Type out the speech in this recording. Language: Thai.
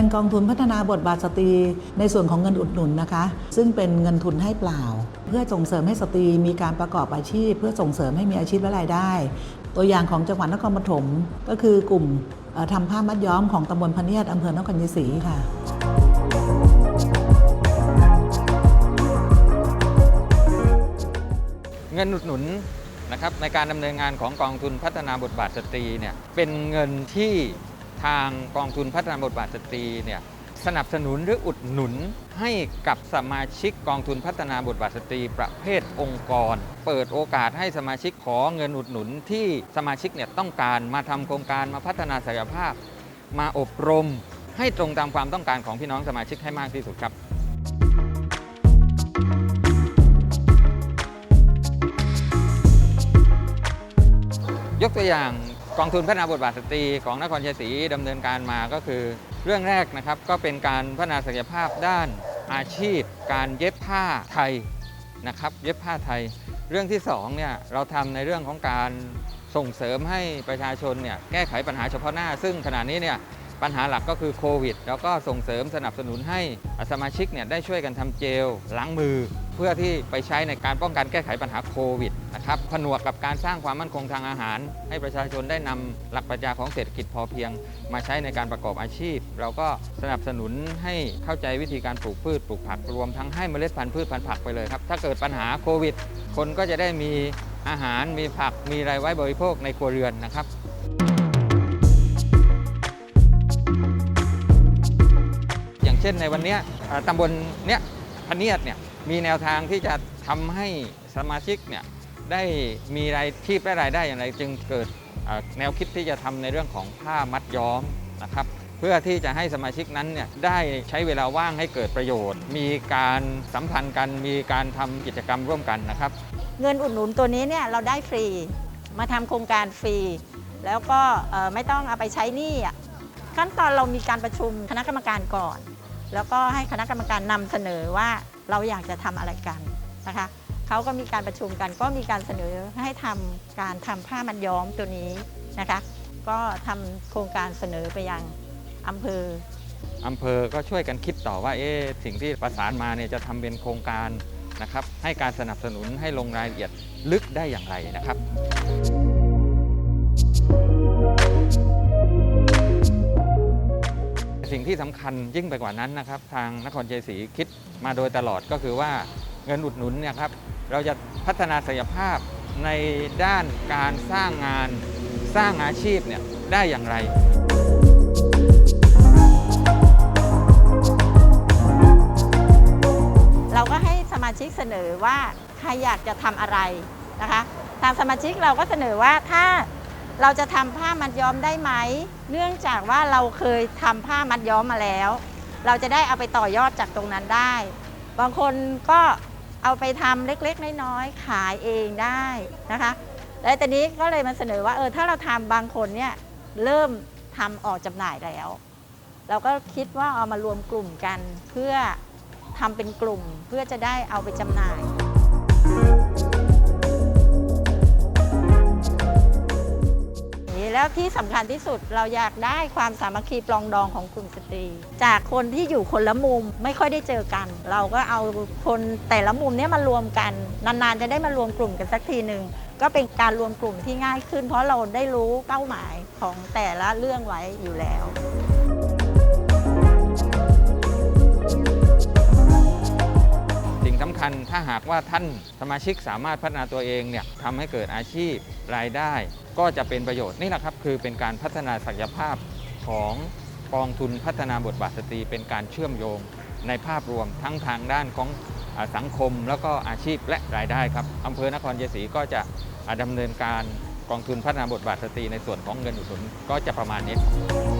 งินกองทุนพัฒนาบทบาทสตรี ในส่วนของเงินอุดหนุนนะคะ ซึ่งเป็นเงินทุนให้เปล่า เพื่อส่งเสริมให้สตรีมีการประกอบอาชีพ เพื่อส่งเสริมให้มีอาชีพและรายได้ ตัวอย่างของจังหวัดนครปฐมก็คือกลุ่มทำผ้ามัดย้อมของตำบลพเนียดอำเภอนครชัยศรีค่ะเงินอุดหนุนนะครับในการดำเนินงานของกองทุนพัฒนาบทบาทสตรีเนี่ยเป็นเงินที่ ทางกองทุนพัฒนาบทบาทสตรีเนี่ยสนับสนุนหรืออุดหนุนให้กับสมาชิกกองทุนพัฒนาบทบาทสตรีประเภทองค์กร เปิดโอกาสให้สมาชิกขอเงินอุดหนุนที่สมาชิกเนี่ยต้องการมาทำโครงการมาพัฒนาศักยภาพ มาอบรม ให้ตรงตามความต้องการของพี่น้องสมาชิกให้มากที่สุดครับยกตัวอย่าง กองทุนพัฒนาบทบาทสตรีของนครชัยศรีดำเนินการมาก็คือ เรื่องแรกนะครับก็เป็นการพัฒนาศักยภาพด้านอาชีพ การเย็บผ้าไทยนะครับเย็บผ้าไทย เรื่องที่สองเนี่ยเราทำในเรื่องของการส่งเสริมให้ประชาชนเนี่ยแก้ไขปัญหาเฉพาะหน้า ซึ่งขณะนี้เนี่ย ปัญหาหลักก็คือโควิด แล้วก็ส่งเสริมสนับสนุนให้สมาชิกเนี่ยได้ช่วยกันทำเจลล้างมือ เพื่อที่ไปใช้ในการป้องกันแก้ไขปัญหาโควิดนะครับผนวกกับการสร้างความมั่นคงทางอาหาร ให้ประชาชนได้นำหลักปรัชญาของเศรษฐกิจพอเพียง มาใช้ในการประกอบอาชีพ เราก็สนับสนุนให้เข้าใจวิธีการปลูกพืชปลูกผักรวมทั้งให้เมล็ดพันธุ์พืชพันธุ์ผักไปเลยครับถ้าเกิดปัญหาโควิด คนก็จะได้มีอาหารมีผักมีรายไว้บริโภคในครัวเรือนนะครับ เช่นในวันนี้ตำบลเนี้ยพเนียดเนี่ยมีแนวทางที่จะทำให้สมาชิกเนี่ยได้มีรายชีพและรายได้อย่างไรจึงเกิดแนวคิดที่จะทำในเรื่องของผ้ามัดย้อมนะครับเพื่อที่จะให้สมาชิกนั้นเนี่ยได้ใช้เวลาว่างให้เกิดประโยชน์ มีการสัมพันธ์กัน มีการทำกิจกรรมร่วมกันนะครับ เงินอุดหนุนตัวนี้เนี่ยเราได้ฟรีมาทำโครงการฟรี แล้วก็ไม่ต้องเอาไปใช้หนี้ขั้นตอนเรามีการประชุมคณะกรรมการก่อน แล้วก็ให้คณะกรรมการนำเสนอว่าเราอยากจะทำอะไรกันนะคะเขาก็มีการประชุมกัน ก็มีการเสนอให้ทำการทำผ้ามัดย้อมตัวนี้นะคะ ก็ทำโครงการเสนอไปยังอำเภออำเภอก็ช่วยกันคิดต่อว่าเอ๊สิ่งที่ประสานมาเนี่ยจะทำเป็นโครงการนะครับให้การสนับสนุนให้ลงรายละเอียดลึกได้อย่างไรนะครับ สิ่งที่สำคัญยิ่งไปกว่านั้นนะครับ ทางนครชัยศรีคิดมาโดยตลอดก็คือว่าเงินอุดหนุนเนี่ยครับเราจะพัฒนาศักยภาพในด้านการสร้างงานสร้างอาชีพเนี่ยได้อย่างไรเราก็ให้สมาชิกเสนอว่าใครอยากจะทำอะไรนะคะ ทางสมาชิกเราก็เสนอว่าถ้า เราจะทำผ้ามัดย้อมได้ไหม เนื่องจากว่าเราเคยทำผ้ามัดย้อมมาแล้ว เราจะได้เอาไปต่อยอดจากตรงนั้นได้ บางคนก็เอาไปทำเล็กๆ น้อยๆ ขายเองได้นะคะ และตอนนี้ก็เลยมาเสนอว่าเออถ้าเราทำบางคนเนี่ยเริ่มทำออกจำหน่ายแล้ว เราก็คิดว่าเอามารวมกลุ่มกันเพื่อทำเป็นกลุ่มเพื่อจะได้เอาไปจำหน่าย แล้วที่สำคัญที่สุดเราอยากได้ความสามัคคีปลองดองของกลุ่มสตรี จากคนที่อยู่คนละมุมไม่ค่อยได้เจอกัน เราก็เอาคนแต่ละมุมนี้มารวมกัน นานๆจะได้มารวมกลุ่มกันสักทีหนึ่งก็เป็นการรวมกลุ่มที่ง่ายขึ้น เพราะเราได้รู้เป้าหมายของแต่ละเรื่องไว้อยู่แล้ว สำคัญถ้าหากว่าท่านสมาชิกสามารถพัฒนาตัวเองเนี่ยทำให้เกิดอาชีพรายได้ ก็จะเป็นประโยชน์นี่แหละครับ คือเป็นการพัฒนาศักยภาพของกองทุนพัฒนาบทบาทสตรี เป็นการเชื่อมโยงในภาพรวมทั้งทางด้านของสังคมแล้วก็อาชีพและรายได้ครับอำเภอนครชัยศรีก็จะอ่าดำเนินการกองทุนพัฒนาบทบาทสตรีในส่วนของเงินอุดหนุนก็จะประมาณนี้ครับ